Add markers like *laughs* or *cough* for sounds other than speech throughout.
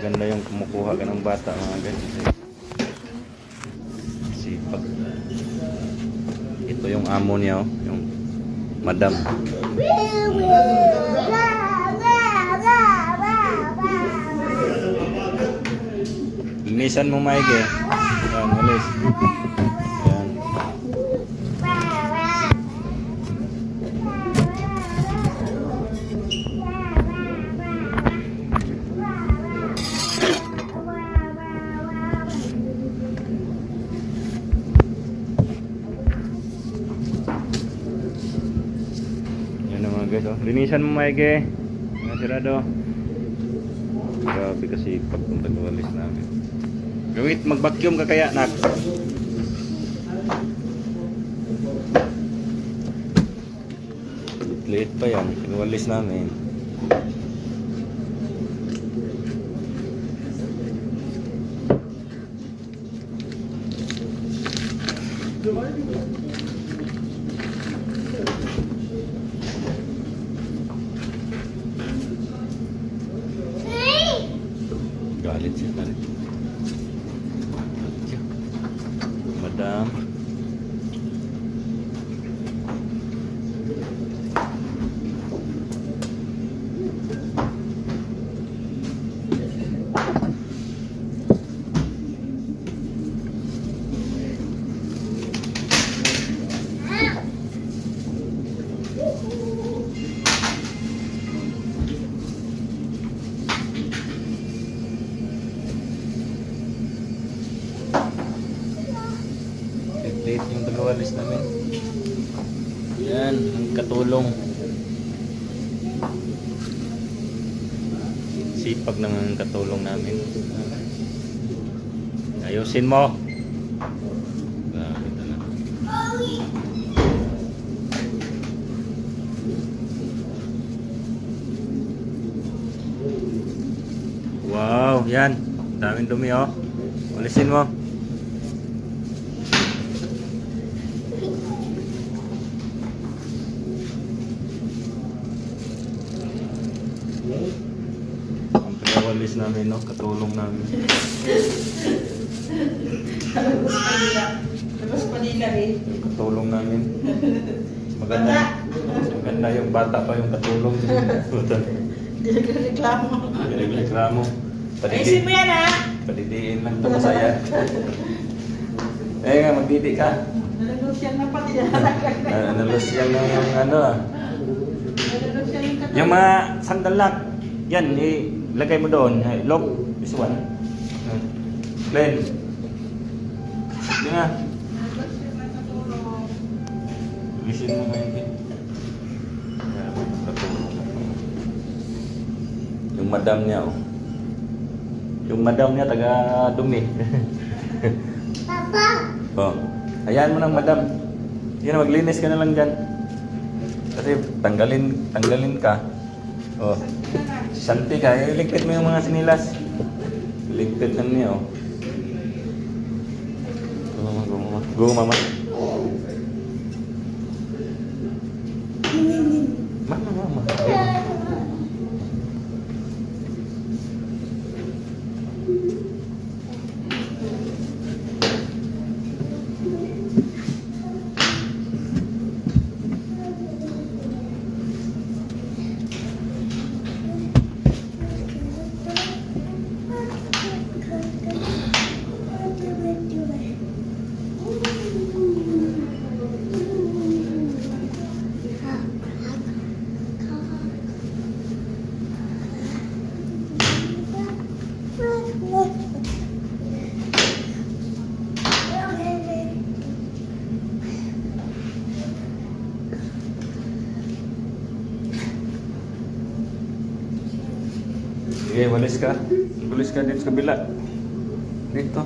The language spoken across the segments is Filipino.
Maganda yung kumukuha ka ng bata mga ganyan. Sipag. Ito yung amo niya, oh, yung madam. Linisan mo, Mike, eh. Yan, alis. Linisan mo, Mike, Mga sirado. Grabe kasi pag kung tagawalis namin. Gawit, mag-vacuum ka kaya, nak. Liit pa yan. Tagawalis namin. Galit siya, galit. Madam. Late yung tagawalis namin. Yan, ang katulong. Sipag ng ang katulong namin. Ayusin mo. Grabe talaga. Wow, yan. Daming dumi oh. Alisin mo. Ang pinawalis namin, no? Katulong namin. Tapos kanina eh. Yung katulong namin. Maganda. Maganda yung bata pa yung katulong. Hindi nagreklamo. Reklamo. Ayusin mo yan ha. padidiin lang ito masaya. Eh nga, magdidi ka. Nalulusyang na pati yan. Uh, nalus yan ng yung ano ah. Yung mga sandalak, yan, ilagay mo doon. Lock, this one. Glenn. Hindi nga. Nalulusyang na. Gising mo ngayon din. Yung madam niya, oh. Yung madam niya, taga dumi. Papa! oh. Hayaan mo ng madam. Yan, maglinis ka na lang dyan. Kasi tanggalin, tanggalin ka. Oh. Santi ka, iligpit mo yung mga sinilas. Iligpit na niya, oh. Go, mama, go, Sige, walis ka. Walis ka dito sa kabila. Dito.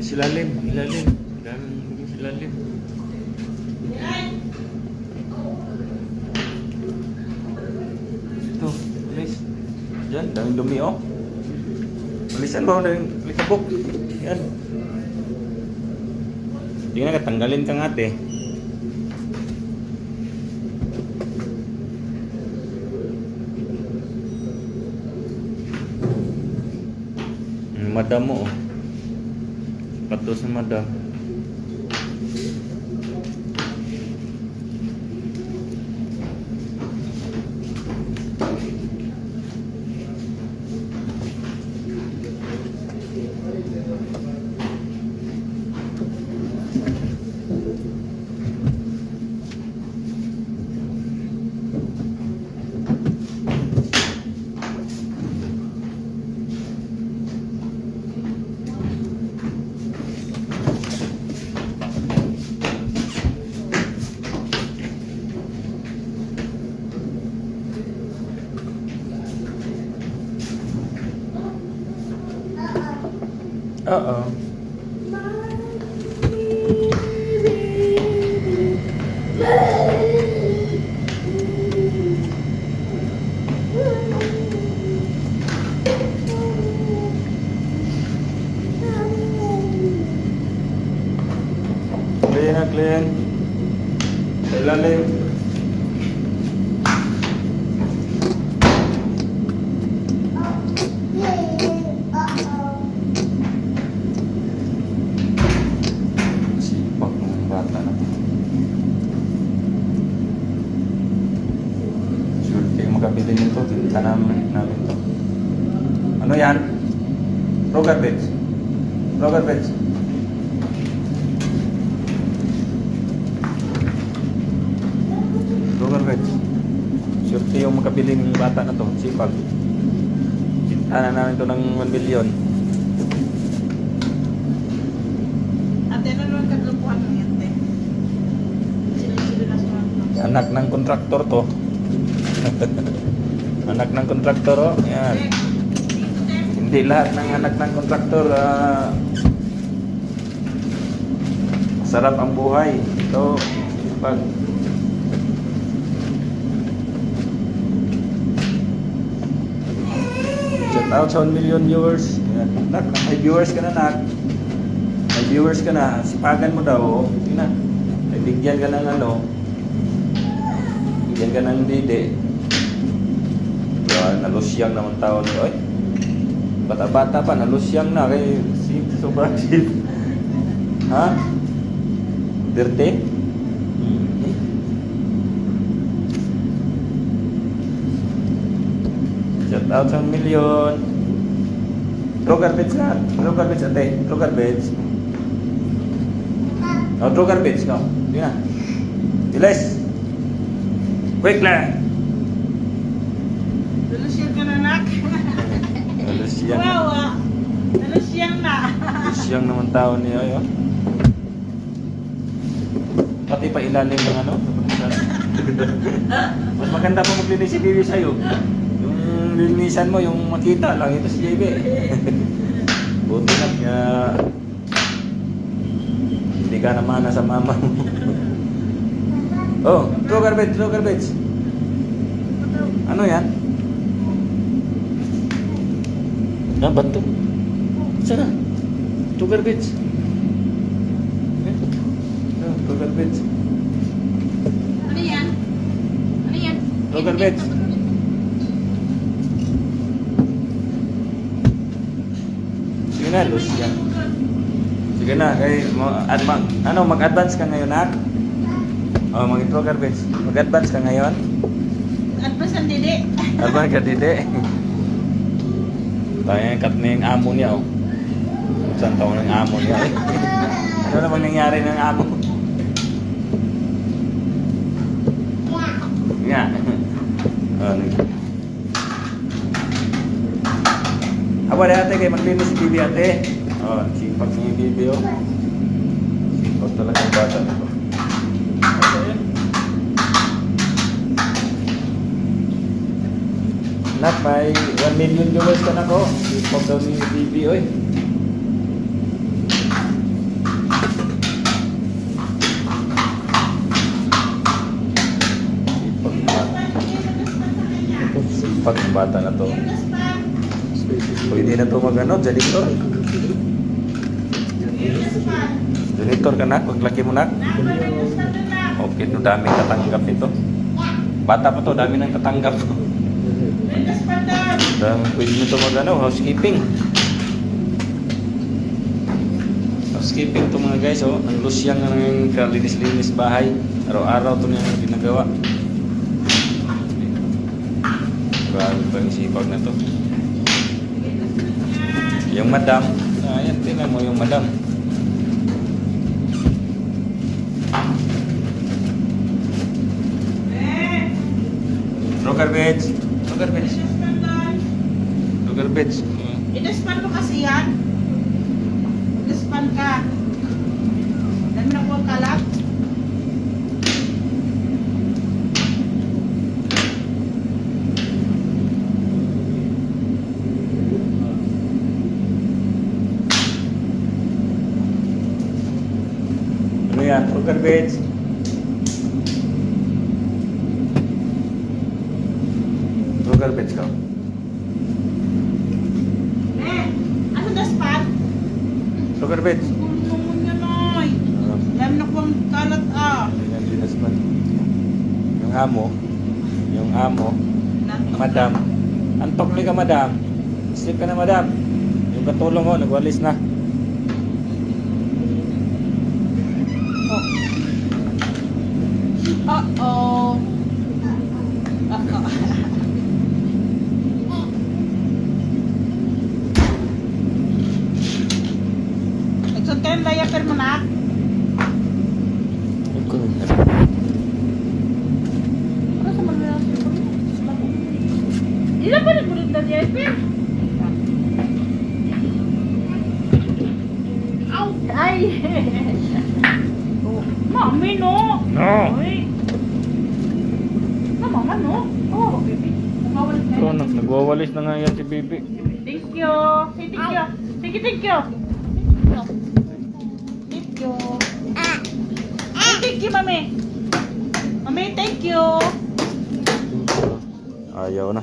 Silalim, ilalim. Daming silalim. Ito, walis. Diyan, daming dumi oh. Walisan mo, daming likabok. Yan. Sige na, tanggalin ka nga ate. Madam mo oh. Pato sa madam. Oo. Clean na clean. Sa ilalim. Sipag ng bata na. Sure, kayo makabili Tinta namin, namin to. Ano yan? Roger beds. Roger beds. Roger beds. Sure, yung makabili ng bata na to. Sipag. Tinta na namin to ng 1 million. Ate, ano naman kaglupuhan ng yan, te? Sila-sila na sa mga Anak ng kontraktor to. *laughs* anak ng kontraktor, oh. Yan. Hindi lahat ng anak ng kontraktor ah, sarap ang buhay. Ito, pag Shout out sa 1 million viewers. Yan. Nak, may viewers ka na, nak. May viewers ka na. Sipagan mo daw. oh. Na. May bigyan ka ng ano. Bigyan ka ng dede. Yan, nalusyang naman tao ni Oy. Bata-bata pa, nalusyang na kay si sobrang *laughs* sip. Ha? Dirte? Hmm. Shout out sa milyon. Throw garbage na. Throw garbage ate. Throw garbage. Oh, throw garbage no. Yun na. Bilis. Quick lang. Lulusyan ka na, nak. Nalusyang. Wow, ah. Nalusyan na. Nalusyang naman tao niya. Ayo. Pati pa ilalim ng ano. *laughs* Mas maganda pa maglinis si Bibi sa'yo. Yung linisan mo, yung makita lang. Ito si JB. *laughs* Buti na kaya hindi ka naman sa mama mo. *laughs* oh, throw garbage, throw garbage. Ano yan? Ah, bato. Sana. Throw garbage. Eh? Oh, throw garbage. Ano yan? Ano yan? Throw garbage. Sige na, lose yan. Sige na, kay ad, mag, ano, mag-advance ka ngayon, nak? Oh, mag-throw garbage. Mag-advance ka ngayon? Advance ang dede. Advance ka, dide. *laughs* Tayo yung cut na yung amo niya, oh. Saan taon ng amo niya, eh. ano namang nangyari ng amo? Nga. *laughs* nag- Aba na ate, kay maglinis si Bibi ate. Oh, sipag ni Bibi oh. Sipag talaga yung bata nito. Okay, yun. Nak, may 1 million viewers ka na ko. Sipag daw ni Bibi oy. Sipag bata. Na to. Pwede na to mag ano, janitor. Janitor ka na? Paglaki mo na? Okay, no, dami katanggap nito. Bata pa to, dami nang katanggap. Doon. Dami pwede nito mag ano, housekeeping. Housekeeping to mga guys, oh. Ang lusyang ng kalinis-linis bahay. Araw-araw to niya ginagawa. Grabe pa yung sipag na to. Yung madam, ayan, tingnan mo yung madam. Eh, No pa doon. No garbage. Mm. Idespan mo kasi yan. Idespan ka. Dami na kuha kalat. Ano yan? No garbage. No garbage ka. Eh, ano despan? No garbage. Gulong mo niya, Noy. Dami na kuha kalat ah. Yan, dinas pa. Yung amo, yung amo, madam, antok ni ka madam. Sleep ka na madam. Yung katulong mo, nagwalis na. Uh-oh. Uh-oh. Na? Ano sa mga Ilan ba rin mo rin na diaper? Ow! Ay! oh, *laughs* mami, no! No. Ay! No? Oh, baby. Nagwawalis na nga yan si Bibi. Thank you. Say thank you. Sige, thank you. You. Say thank you, mami. Mami, thank you. Ayaw na.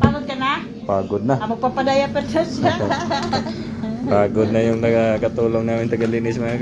Pagod ka na? Pagod na. Ah, magpapadaya pa siya. *laughs* Pagod na yung nakakatulong namin tagalinis mga guys.